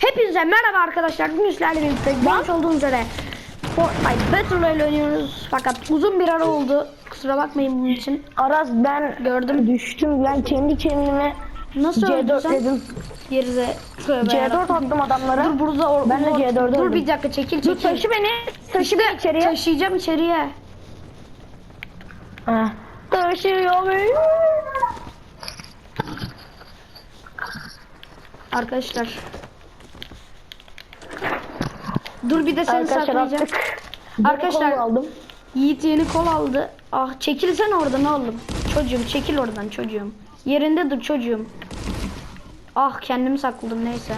Hepinize merhaba arkadaşlar. Bugün sizlerle birlikte görmüş olduğunuz üzere Fortnite Battle Royale oynuyoruz. Fakat uzun bir ara oldu. Kusura bakmayın bunun için. Aras ben Gördüm. düştüm ben kendi kendime Nasıl öldün sen? C4'ledim. Gerize. Tövbe C4 yarabbim. attım adamlara. Dur burada or- Ben de or- C4'e Dur bir dakika çekil çekil. Dur taşı beni. Taşı beni içeriye. taşıyacağım içeriye. Ha. Taşıyor beni. Arkadaşlar. Dur bir de seni Arkadaşlar saklayacağım. attık. Arkadaşlar- Arkadaşlar aldım. Yiğit yeni kol aldı. Ah çekilsen oradan oğlum. Çocuğum çekil oradan çocuğum. Yerinde dur çocuğum. Ah kendimi sakladım neyse.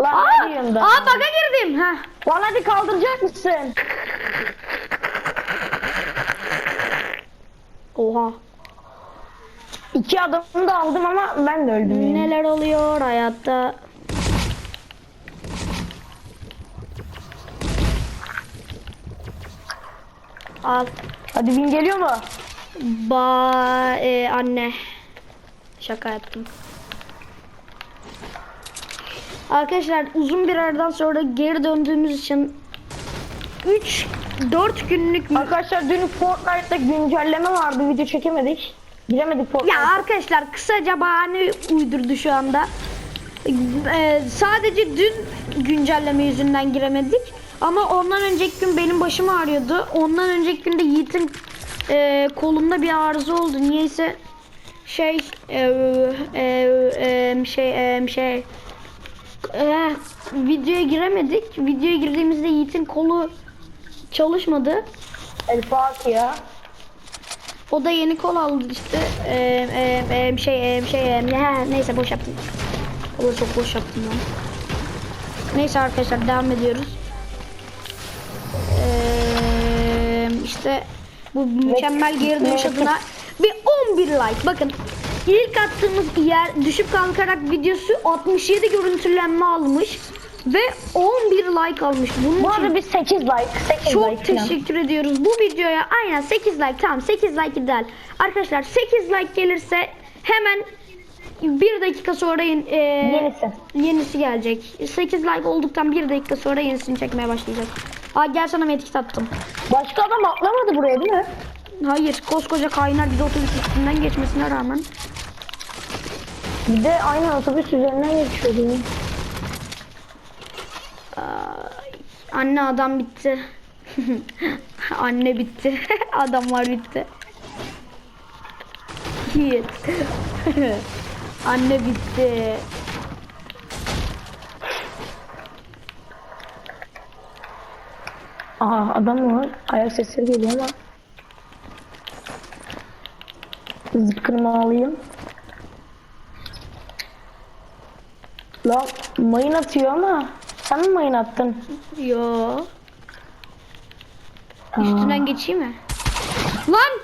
Lan Aa, ne diyorsun ben? aa baga girdim. Ha. Lan hadi kaldıracak mısın? Oha. İki adamını da aldım ama ben de öldüm. Neler oluyor hayatta? Al. Hadi bin geliyor mu? Ba e, anne. Şaka yaptım. Arkadaşlar uzun bir aradan sonra geri döndüğümüz için 3 4 günlük Arkadaşlar dün Fortnite'da güncelleme vardı video çekemedik. Giremedik Fortnite'a. Ya arkadaşlar kısaca bahane uydurdu şu anda. Ee, sadece dün güncelleme yüzünden giremedik. Ama ondan önceki gün benim başım ağrıyordu. Ondan önceki günde Yiğit'in e, kolunda bir arıza oldu. Niyeyse şey e, e, e, şey e, şey e, videoya giremedik. Videoya girdiğimizde Yiğit'in kolu çalışmadı. El Fatiha. O da yeni kol aldı işte. Ee, e, e, şey e, şey e, ne- neyse boş yaptım. O da çok boş yaptım ben. Neyse arkadaşlar devam ediyoruz. İşte bu mükemmel geri dönüş adına bir 11 like. Bakın ilk attığımız yer düşüp kalkarak videosu 67 görüntülenme almış ve 11 like almış. Bunun Bu arada biz 8 like. 8 çok like falan. teşekkür ediyoruz. Bu videoya aynen 8 like tamam 8 like ideal. Arkadaşlar 8 like gelirse hemen bir dakika sonra e, Yenisi. yenisi gelecek. 8 like olduktan bir dakika sonra yenisini çekmeye başlayacak. Aa gel sana medkit attım. Başka adam atlamadı buraya değil mi? Hayır koskoca kaynar bir de otobüs üstünden geçmesine rağmen. Bir de aynı otobüs üzerinden geçiyordu. Anne adam bitti. Anne bitti. Adamlar bitti. Yiğit. Anne bitti. Aha adam var? Ayak sesleri geliyor ama. Zıpkırımı alayım. Lan mayın atıyor ama sen mi mayın attın? Yo. Aa, Üstünden geçeyim mi? Lan!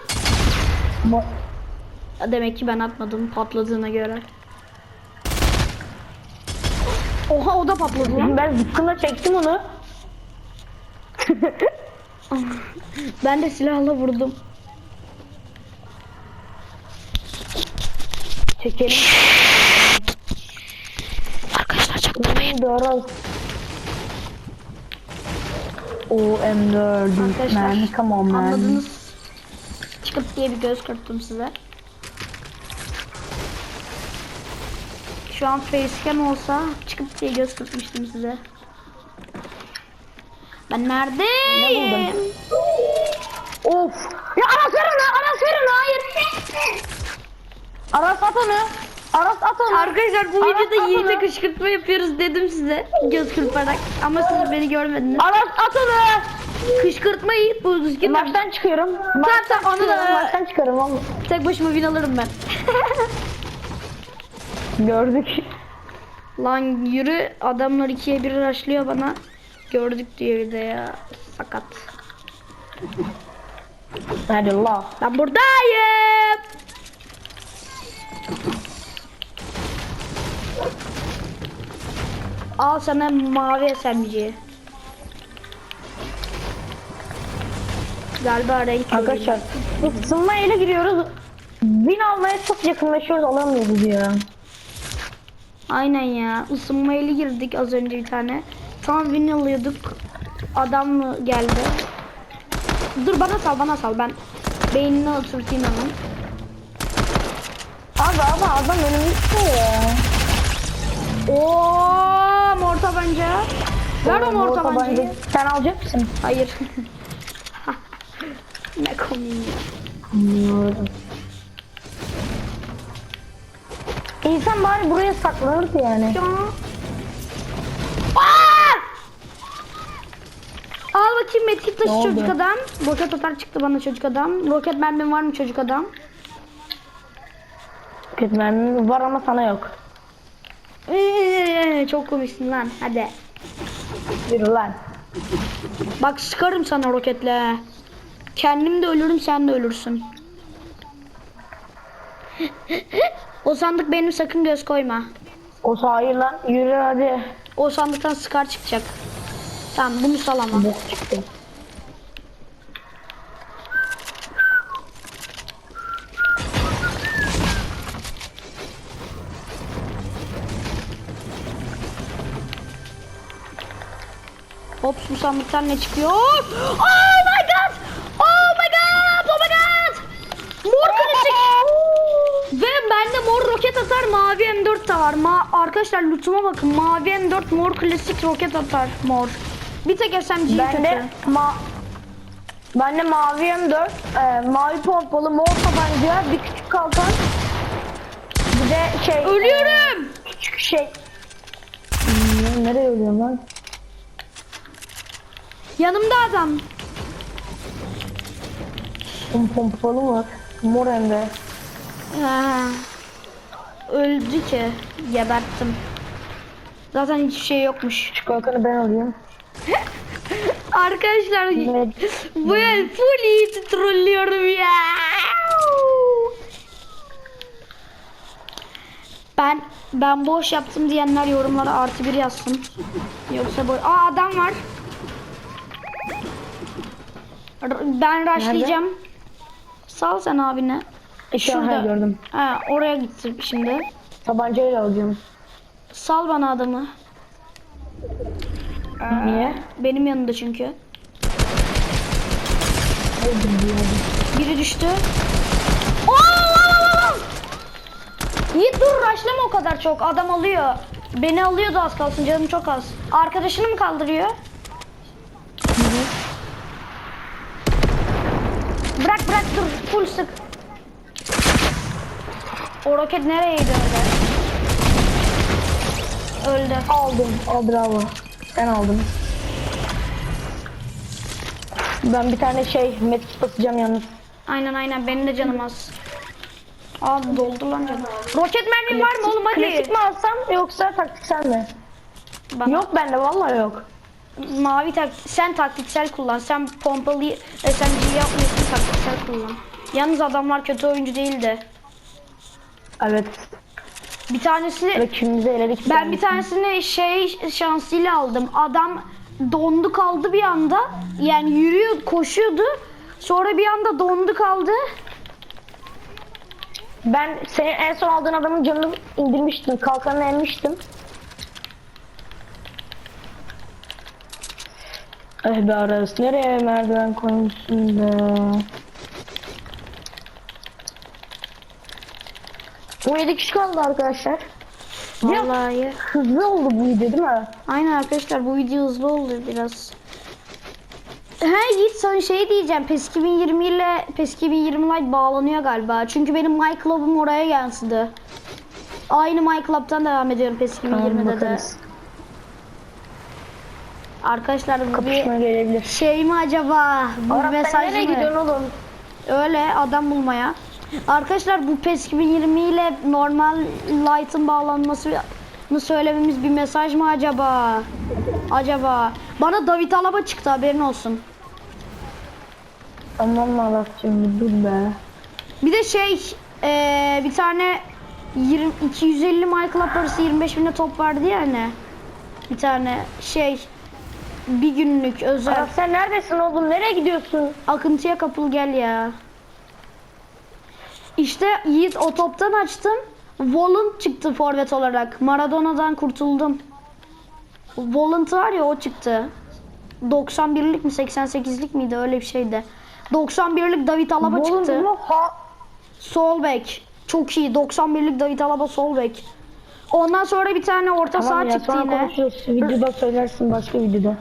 ma- Demek ki ben atmadım patladığına göre. Oha o da patladı lan. ben zıpkınla çektim onu. Ben de silahla vurdum. Çekelim. Arkadaşlar çaktırmayın. Doğru. O M4 Arkadaşlar man, come on man. anladınız. Çıkıp diye bir göz kırptım size. Şu an facecam olsa çıkıp diye göz kırpmıştım size. Ben neredeyim? Of. Ya Aras ver onu, Aras ver onu, hayır. Aras at onu. Aras at onu. Arkadaşlar bu Aras videoda onu. kışkırtma yapıyoruz dedim size. Göz kırparak. Ama siz beni görmediniz. Aras at onu. Kışkırtma Yiğit bu düzgün. Maçtan çıkıyorum. Maçtan tamam, onu da- çıkıyorum, Maçtan çıkarım oğlum. Tek başıma win alırım ben. Gördük. Lan yürü adamlar ikiye bir rushlıyor bana. Gördük diyor bir de ya. Sakat. Hadi la. Ben buradayım. Al sana mavi SMG. Galiba renk Arkadaşlar ısınma ile giriyoruz. Bin almaya çok yakınlaşıyoruz alamıyoruz ya. Aynen ya. Isınmayla girdik az önce bir tane. Tam win alıyorduk. Adam mı geldi? Dur bana sal bana sal ben beynine oturtayım hemen. Abi ama adam önümüzde ya. Oo mor tabanca. Ver o mor tabancayı. tabanca. Sen alacak mısın? Hayır. ne komik. Anlıyorum. İnsan bari buraya saklanırdı yani. Ya. Aa! Al bakayım medkit taşı Ne çocuk oldu? adam. Roket atar çıktı bana çocuk adam. Roket mermin var mı çocuk adam? Kötü mermim var ama sana yok. Ee, çok komiksin lan hadi. Yürü lan. Bak sıkarım sana roketle. Kendim de ölürüm sen de ölürsün. o sandık benim sakın göz koyma. O hayır lan. Yürü hadi. O sandıktan sıkar çıkacak. Tamam bunu salama. Bok çıktı. Hops bu sandıktan ne çıkıyor? Oh my god! Oh my god! Oh my god! Mor klasik. Ve bende mor roket atar mavi M4 de var. Ma arkadaşlar lootuma bakın. Mavi M4 mor klasik roket atar mor. Bir tek SMG Ben de ma ben de mavi M4, e, mavi pompalı, mor tabanca, bir küçük kalkan. Bir de şey... Ölüyorum. e, küçük şey... Hmm, nereye ölüyorum lan? Yanımda adam. Pom pompalı var. Mor hem de. Ha. Öldü ki. Geberttim. Zaten hiçbir şey yokmuş. Küçük kalkanı ben alıyorum. Arkadaşlar bu el full iyi trollüyorum ya. Ben ben boş yaptım diyenler yorumlara artı bir yazsın. Yoksa boy. Aa adam var. Ben rushlayacağım. Sal sen abine. İşte aha, gördüm. Ha, oraya gitti şimdi. Tabancayla alacağım. Sal bana adamı. Niye? Benim yanımda çünkü. Biri düştü. Oo. Yiğit dur rushlama o kadar çok. Adam alıyor. Beni alıyordu az kalsın canım çok az. Arkadaşını mı kaldırıyor? Bırak bırak dur full sık. O roket nereye gidiyor öyle? Öldü. Aldım. Al bravo. Ben aldım. Ben bir tane şey medkit basacağım yalnız. Aynen aynen benim de canım az. Aa doldu lan canım. Roket mermin var mı oğlum hadi. Klasik mi alsam yoksa taktiksel mi? Bana Yok bende vallahi yok. mavi tak sen taktiksel kullan. Sen pompalı SMG yapmıyorsun taktiksel kullan. Yalnız adamlar kötü oyuncu değildi. Evet. Bir tanesini Rakibimizi eledik. ben bir tanesini şey şansıyla aldım. Adam dondu kaldı bir anda. Yani yürüyor koşuyordu. Sonra bir anda dondu kaldı. Ben senin en son aldığın adamın canını indirmiştim. Kalkanını emmiştim. Eh be Aras nereye merdiven koymuşsun be. Bu 7 kişi kaldı arkadaşlar. Ya Vallahi. hızlı oldu bu video değil mi? Aynen arkadaşlar bu video hızlı oldu biraz. He Yiğit sana şey diyeceğim. PES 2020 ile PES 2020 Lite bağlanıyor galiba. Çünkü benim MyClub'um oraya yansıdı. Aynı MyClub'tan devam ediyorum PES 2020'de de. bakarız. Arkadaşlar bu bir gelebilir. şey mi acaba? Bu sen mesaj nereye mı? gidiyorsun oğlum? Öyle adam bulmaya. Arkadaşlar bu PES 2020 ile normal Lite'ın bağlanmasını söylememiz bir mesaj mı acaba? Acaba. Bana David Alaba çıktı haberin olsun. Tamam Aras'cığım bir dur be. Bir de şey eee, bir tane 20, 250 MyClub parası 25 bine top vardı ya hani. Bir tane şey bir günlük özel. Aras sen neredesin oğlum? Nereye gidiyorsun? Akıntıya kapıl gel ya. İşte Yiğit o toptan açtım. Volant çıktı forvet olarak. Maradona'dan kurtuldum. Volant var ya o çıktı. 91'lik mi 88'lik miydi öyle bir şeydi. 91'lik David Alaba Volun çıktı. Ha, Sol bek. Çok iyi. 91'lik David Alaba sol bek. Ondan sonra bir tane orta tamam saha ya çıktı yine. konuşuruz. Videoda söylersin başka videoda.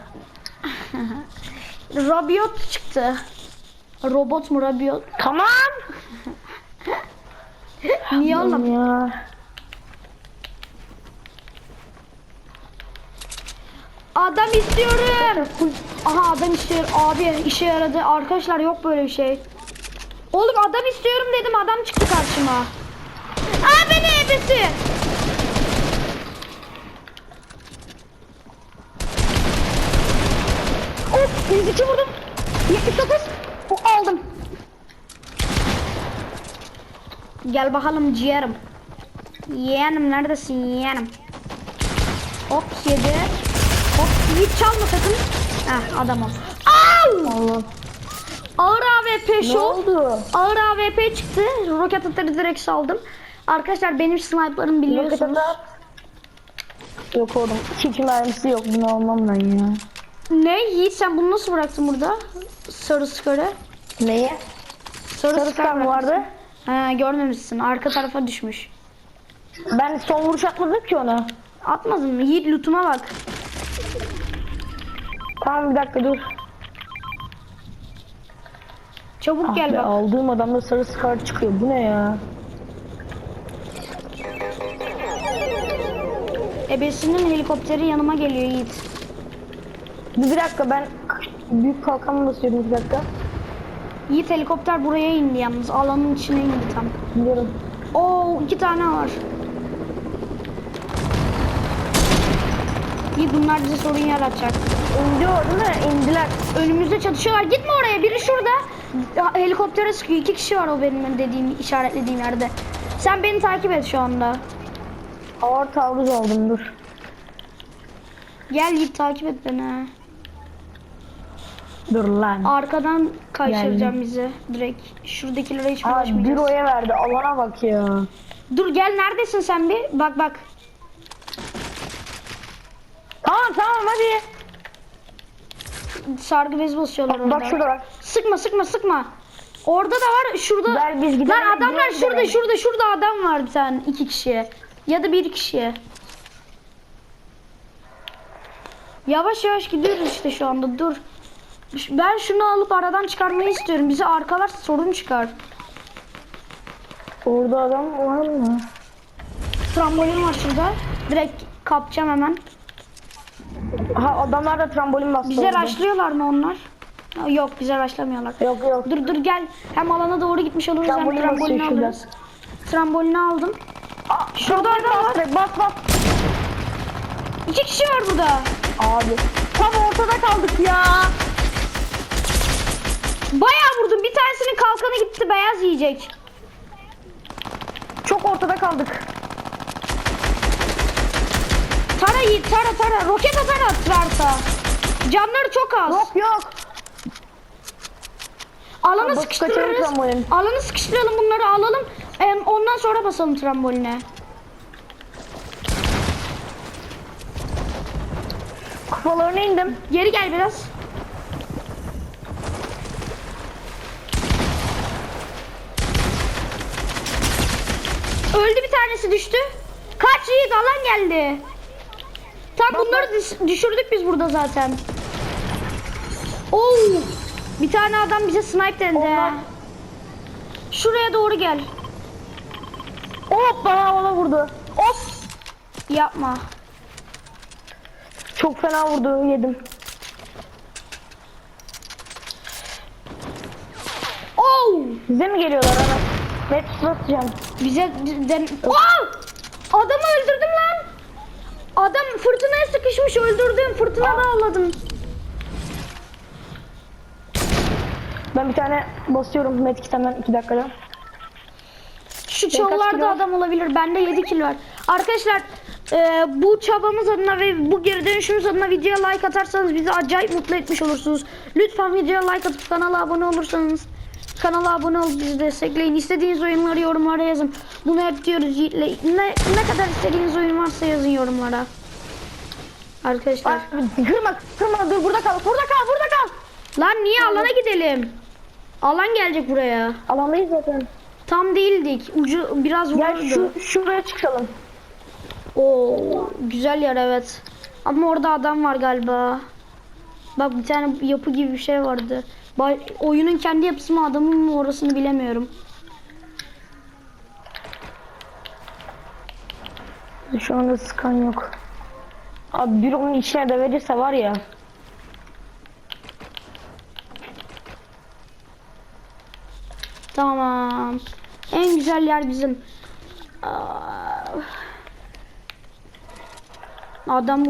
Rabiot çıktı. Robot mu Rabiot? Tamam. Niye oğlum? Ya. Adam istiyorum. Aha adam istiyor. Abi işe yaradı. Arkadaşlar yok böyle bir şey. Oğlum adam istiyorum dedim. Adam çıktı karşıma. Aa beni ebesi. Of 102 vurdum. 79. O, aldım. Gel bakalım ciğerim. Yeğenim neredesin yeğenim? Hop yedi. Hop hiç çalma sakın. Heh adamım. Au! Allah. Ağır AWP Ne şu. oldu? Ağır AWP çıktı. Roket atarı direkt saldım. Arkadaşlar benim sniper'ım biliyorsunuz. Yok oğlum. Hiç mermisi yok. Bunu almam ben ya. Ne? Yiğit sen bunu nasıl bıraktın burada? Sarı skarı. Neyi? Sarı, Sarı skar vardı? He görmemişsin. Arka tarafa düşmüş. Ben son vuruş atmadım ki ona. Atmadın mı? Yiğit lootuma bak. Tamam bir dakika dur. Çabuk Ah gel be, bak. aldığım adamda sarı skar çıkıyor. Bu ne ya? Ebesinin helikopteri yanıma geliyor Yiğit. Bir, dakika ben büyük kalkan basıyorum bir dakika. Yiğit helikopter buraya indi yalnız. Alanın içine indi tam. Biliyorum. Oo iki tane var. Yiğit bunlar bize sorun yaratacak. İndi o değil mi? İndiler. Önümüzde çatışıyorlar. Gitme oraya. Biri şurada. Helikoptere sıkıyor. İki kişi var o benim dediğim, işaretlediğim yerde. Sen beni takip et şu anda. Ağır taarruz aldım dur. Gel Yiğit takip et beni. Dur lan. Arkadan kaçıracağım Geldim. bizi. Direkt. Şuradakilere hiç bulaşmayacağız. büroya verdi. Alana bak ya. Dur gel neredesin sen bir? Bak bak. Tamam tamam hadi. Sargı bez basıyorlar orada. Bak şurada bak. Sıkma sıkma sıkma. Orada da var. Şurada. Ver biz gidelim. Lan adamlar şurada şurada şurada adam var bir tane iki kişi. Ya da bir kişi. Yavaş yavaş gidiyoruz işte şu anda dur. Ben şunu alıp aradan çıkarmayı istiyorum. Bizi arkalar sorun çıkar. Orada adam var mı? Trambolin var şurada. Direkt kapacağım hemen. Ha adamlar da trambolin bastı. Bize orada. raşlıyorlar mı onlar? Yok bize raşlamıyorlar. Yok yok. Dur dur gel. Hem alana doğru gitmiş oluruz Trambolin hem trambolini alırız. Trambolini aldım. Aa, Şurada adam var. Bas. bas. İki kişi var burada. Abi. Tam ortada kaldık ya. Bayağı vurdum. Bir tanesinin kalkanı gitti. Beyaz yiyecek. Çok ortada kaldık. Tara Yiğit. Tara tara. Roket atar atarsa. Canları çok az. Yok yok. Alanı Bak, sıkıştırırız. trambolin. Alanı sıkıştıralım bunları alalım. Ondan sonra basalım tramboline. Kafalarına indim. Geri gel biraz. Öldü bir tanesi düştü. Kaç Yiğit alan geldi. Tam bunları düş- düşürdük biz burada zaten. Oo! Bir tane adam bize snipe. Onlar- Şuraya doğru gel. Hop bana havada vurdu. Hop. Yapma. Çok fena vurdu yedim. Oo! Bize mi geliyorlar hemen? Net atacağım. Bize d- den... Aa! Adamı öldürdüm lan. Adam fırtınaya sıkışmış öldürdüm. Fırtınada ağladım. Ben bir tane basıyorum medkit hemen 2 dakikada. Şu kilo çalılarda adam olabilir. Bende 7 kilo var. Arkadaşlar e, bu çabamız adına ve bu geri dönüşümüz adına videoya like atarsanız bizi acayip mutlu etmiş olursunuz. Lütfen videoya like atıp kanala abone olursanız Kanala abone olup bizi destekleyin. İstediğiniz oyunları yorumlara yazın. Bunu hep diyoruz Yiğit'le. Ne, ne kadar istediğiniz oyun varsa yazın yorumlara. Arkadaşlar. Bak, kırma kırma dur burada kal. Burada kal burada kal. Lan niye alana gidelim? Alan gelecek buraya. Alandayız zaten. Tam değildik. Ucu biraz Gel vurdu. şu, şuraya çıkalım. Oo, güzel yer evet. Ama orada adam var galiba. Bak bir tane yapı gibi bir şey vardı. Oyunun kendi yapısı mı adamın mı orasını bilemiyorum. Şu anda sıkan yok. Abi bir onun içine de verirse var ya. Tamam. En güzel yer bizim. Adam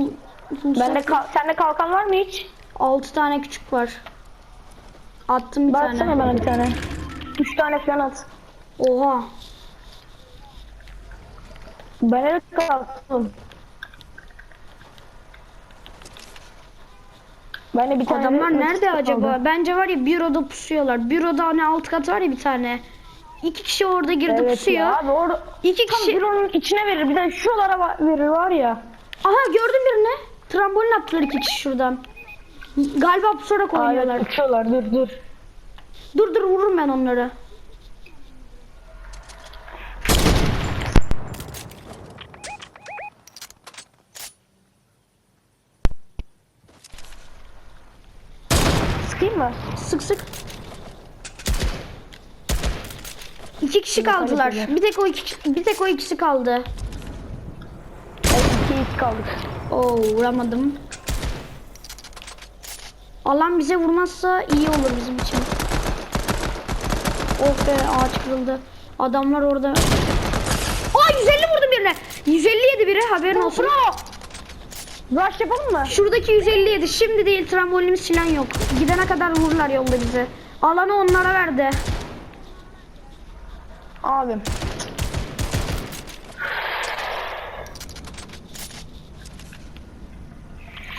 Bende kal sende kalkan var mı hiç? 6 tane küçük var. Attım bir Baksana tane. bana bir tane. Üç tane falan at. Oha. Bende de kalkan. Bende bir tane Adamlar de- nerede kaldı. acaba? Bence var ya büroda pusuyorlar. Büroda hani alt kat var ya bir tane. İki kişi orada girdi Evet pusuyor. ya abi orada İki tam kişi. bir onun içine verir bir de şuralara verir var ya. Aha gördüm birini. Trambolin attılar iki kişi şuradan. Galiba pusarak Aa, oynuyorlar. evet, uçuyorlar dur dur. Dur dur vururum ben onları. Sıkayım mı? Sık sık. İki kişi kaldılar. Bir tek o iki, bir tek o ikisi kaldı. Evet iki kaldık. Oo vuramadım. Alan bize vurmazsa iyi olur bizim için. Oh be ağaç kırıldı. Adamlar orada. Aa 150 vurdum birine. 157 biri haberin olsun. Rush yapalım mı? Şuradaki 157 şimdi değil trambolinimiz silah yok. Gidene kadar vururlar yolda bizi. Alanı onlara verdi. Abim.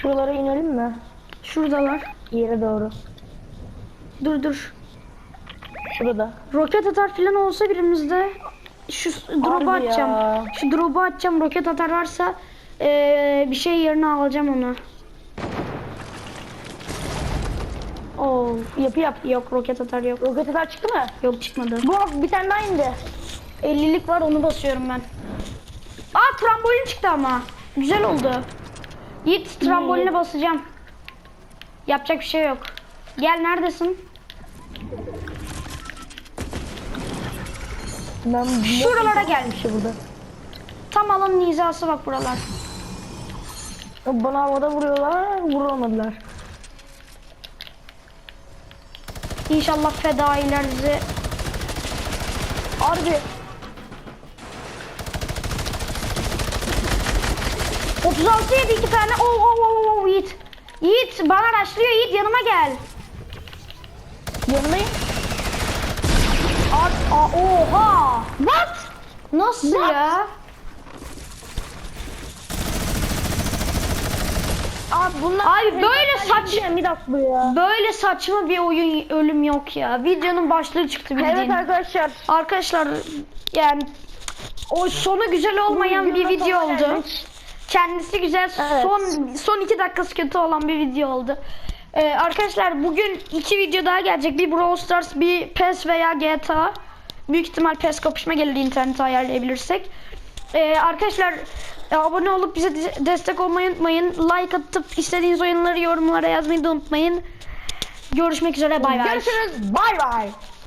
Şuralara inelim mi? Şuradalar. Yere doğru. Dur dur. Şurada. Roket atar falan olsa birimizde şu drop'u atacağım. ya. Şu drop'u atacağım. Roket atar varsa eee, bir şey yerine alacağım onu. Oo, Yapı yap. yok roket atar yok. Roket atar çıktı mı? Yok çıkmadı. Bu bir tane daha indi. 50'lik var onu basıyorum ben. Aa trambolin çıktı ama. Güzel oldu. Yiğit tramboline basacağım. Yapacak bir şey yok. Gel neredesin? Ben Şuralara gelmiş. burada. Tam alanın hizası bak buralar. Bana havada vuruyorlar, vuramadılar. İnşallah fedailer bizi Harbi. 36 yedi iki tane. Oo oo oo oo Yiğit. Yiğit bana raşlıyor Yiğit yanıma gel. Yanındayım. Aa, aa, oha. What? Nasıl What? ya? Abi bunlar... Abi böyle saç- ya. Böyle saçma bir oyun ölüm yok ya. Videonun başlığı çıktı bildiğin. Evet arkadaşlar. Arkadaşlar yani o sonu güzel olmayan bir video oldu. geldik. Kendisi güzel Evet. son son iki dakikası kötü olan bir video oldu. Ee, arkadaşlar bugün iki video daha gelecek. Bir Brawl Stars, bir PES veya GTA. Büyük ihtimal PES kapışma gelir internete ayarlayabilirsek. Ee, arkadaşlar abone olup bize de- destek olmayı unutmayın. Like atıp istediğiniz oyunları yorumlara yazmayı da unutmayın. Görüşmek üzere bay bay. Görüşürüz. Bay bay.